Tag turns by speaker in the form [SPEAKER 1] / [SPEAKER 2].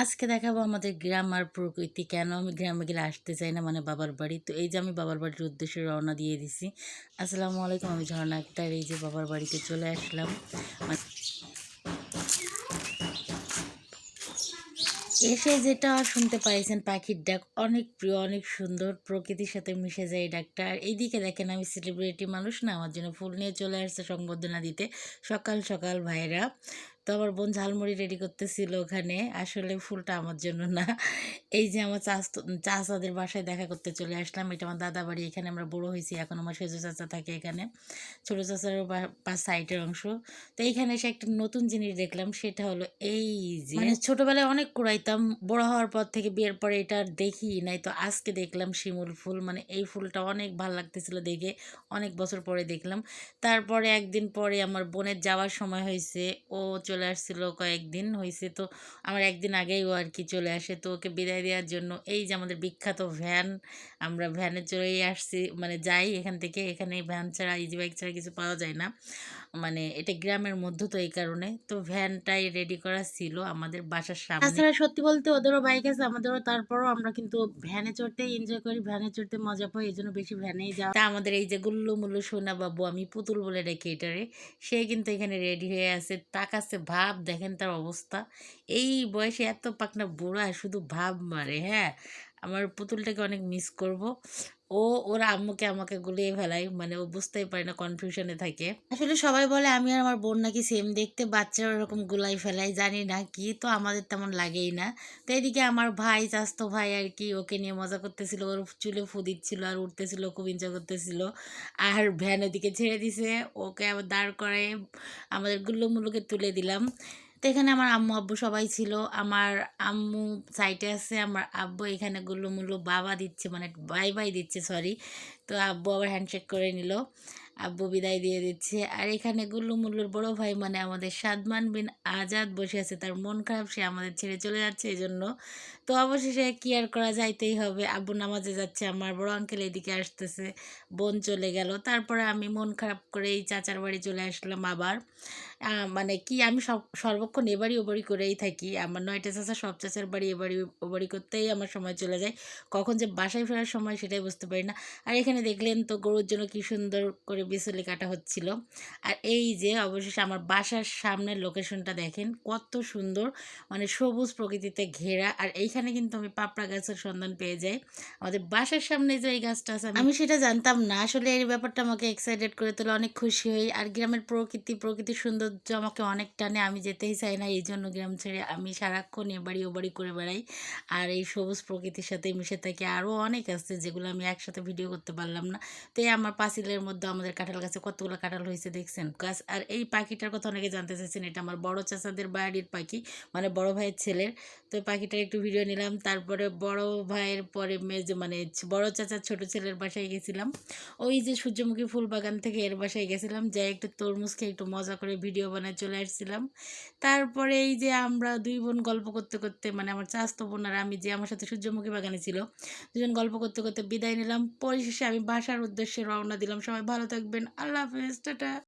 [SPEAKER 1] আজকে দেখাবো আমাদের গ্রাম আর প্রকৃতি কেন আমি গ্রামে গেলে আসতে চাই না মানে বাবার বাড়ি। তো এই যে আমি বাবার বাড়ির উদ্দেশ্যে রওনা দিয়ে দিছি। আসসালামু আলাইকুম, আমি ঝর্ণা আক্তার, এই যে বাবার বাড়িতে চলে আসলাম। এসে যেটা শুনতে পাইছেন, পাখির ডাক অনেক প্রিয়, অনেক সুন্দর, প্রকৃতির সাথে মিশে যায় এই ডাকটা। আর এইদিকে দেখেন, আমি সেলিব্রিটি মানুষ না, আমার জন্য ফুল নিয়ে চলে আসছে সংবর্ধনা দিতে। সকাল সকাল ভাইরা। তো আমার বোন ঝালমুড়ি রেডি করতেছিল ওখানে। আসলে ফুলটা আমার জন্য না। এই যে আমার চাচ চাচাদের বাসায় দেখা করতে চলে আসলাম। এটা আমার দাদা বাড়ি এখানে আমরা বড় হয়েছি, এখন আমার সেজো চাচা থাকে এখানে। ছোটো চাচারও পাঁচ সাইডের অংশ। তো এইখানে এসে একটা নতুন জিনিস দেখলাম, সেটা হলো এই যে মানে ছোটোবেলায় অনেক কুড়াইতাম, বড় হওয়ার পর থেকে বিয়ের পরে এটা আর দেখি নাই। তো আজকে দেখলাম শিমুল ফুল মানে এই ফুলটা অনেক ভালো লাগতেছিল দেখে, অনেক বছর পরে দেখলাম। তারপরে একদিন পরে আমার বোনের যাওয়ার সময় হয়েছে, ও চলে আসছিল কয়েকদিন হয়েছে তো আমার একদিন আগেই ও আর কি চলে আসে। তো ওকে বিদায় দেওয়ার জন্য এই যে আমাদের বিখ্যাত ভ্যান আমরা ভ্যানে চলেই আসছি। মানে যাই এখান থেকে এখানে ভ্যান ছাড়া ইজি বাইক ছাড়া কিছু পাওয়া যায় না। মানে এটা গ্রামের মধ্য তো এই কারণে। তো ভ্যানটাই রেডি করা ছিল আমাদের বাসার সামনে। তাছাড়া সত্যি বলতে ওদেরও বাইক আছে আমাদেরও। তারপরও আমরা কিন্তু ভ্যানে চড়তেই এনজয় করি ভ্যানে চড়তে মজা পাই এই জন্য বেশি ভ্যানেই যাওয়া। তা আমাদের এই যে গুল্লু মুল্লু সোনা বাবু আমি পুতুল বলে ডেকে এটারে সে কিন্তু এখানে রেডি হয়ে আছে। তাকাচ্ছে ভাব দেখেন তার অবস্থা। এই বয়সে এত পাকনা বুড়া, শুধু ভাব মারে হ্যাঁ? আমার পুতুলটাকে অনেক মিস করব। ও, ওর আম্মুকে আমাকে গুলিয়ে ফেলাই মানে ও বুঝতেই পারে না কনফিউশনে থাকে। আসলে সবাই বলে, আমি আর আমার বোন নাকি সেম দেখতে, বাচ্চারা ওরকম গুলাই ফেলাই জানি না কি, তো আমাদের তেমন লাগেই না। তো এদিকে আমার ভাই, চাস্তো ভাই আর কি, ওকে নিয়ে মজা করতেছিল, ওর চুলে ফু দিচ্ছিল আর উঠতেছিল খুব এনজয় করতেছিল। আর ভ্যান ওদিকে ছেড়ে দিছে, ওকে আবার দাঁড় করায় আমাদের গুল্লো মুল্লুকে তুলে দিলাম। তো এখানে আমার আম্মু আব্বু সবাই ছিল। আমার আম্মু সাইটে আছে, আমার আব্বু এখানে গুল্লু মুল্লু বাবা দিচ্ছে মানে বাই বাই দিচ্ছে সরি তো আব্বু আবার হ্যান্ডশেক করে নিল। আব্বু বিদায় দিয়ে দিচ্ছে। আর এখানে গুল্লু মুল্লুর বড় ভাই মানে আমাদের সাদমান বিন আজাদ বসে আছে। তার মন খারাপ, সে আমাদের ছেড়ে চলে যাচ্ছে এই জন্য তো অবশেষে কি আর করা যাইতেই হবে? আব্বু নামাজে যাচ্ছে, আমার বড় আঙ্কেল এদিকে আসতেছে, বোন চলে গেল। তারপরে আমি মন খারাপ করে এই চাচার বাড়ি চলে আসলাম আবার। মানে কি, আমি সব, সর্বক্ষণ এবারই ওবারই করেই থাকি। আমার নয়টা চাচা, সব চাচার বাড়ি এবারই ওবারই করতেই আমার সময় চলে যায়। কখন যে বাসায় ফেরার সময় সেটাই বুঝতে পারি না। আর এখানে দেখলেন তো গরুর জন্য কি সুন্দর করে বিচলি কাটা হচ্ছিল। আর এই যে অবশেষে আমার বাসার সামনের লোকেশনটা দেখেন, কত সুন্দর মানে সবুজ প্রকৃতিতে ঘেরা। আর এইখানে কিন্তু আমি পাপড়া গাছের সন্ধান পেয়ে যাই। আমাদের বাসার সামনে যে এই গাছটা আছে, আমি সেটা জানতাম না। আসলে এই ব্যাপারটা আমাকে এক্সাইটেড করে তোলে, অনেক খুশি হই। আর গ্রামের প্রকৃতি, প্রকৃতির সৌন্দর্য আমাকে অনেক টানে। আমি যেতেই চাই না, এই জন্য গ্রাম ছেড়ে আমি সারাক্ষণ এ বাড়ি ও বাড়ি করে বেড়াই। আর এই সবুজ প্রকৃতির সাথে মিশে থাকি আরও অনেক আছে, যেগুলো আমি একসাথে ভিডিও করতে পারলাম না। তো এই আমার পাঁচিলের মধ্যে আমাদের কাঁঠাল গাছে কতগুলো কাঁঠাল হয়েছে দেখছেন? গাছ আর এই পাখিটার কথা অনেকে জানতে চাইছেন, এটা আমার বড় চাচাদের বাড়ির পাখি মানে বড় ভাইয়ের ছেলের। তো পাখিটার একটু ভিডিও নিলাম, তারপরে বড় ভাইয়ের পরে মেজ মানে বড় চাচার ছোট ছেলের বাসায় গেছিলাম। ওই যে সূর্যমুখী ফুল বাগান থেকে এর বাসায় গেছিলাম, যাই একটু তরমুজ খেয়ে একটু মজা করে ভিডিও বানায় চলে আসছিলাম। তারপরে এই যে আমরা দুই বোন গল্প করতে করতে মানে আমার চাস্তো বোন আর আমি যে আমার সাথে সূর্যমুখী বাগানে ছিল, দুজন গল্প করতে করতে বিদায় নিলাম। পরিশেষে আমি বাসার উদ্দেশ্যে রওনা দিলাম। সবাই ভালো থাকবেন আল্লাহ হাফেজ টাটা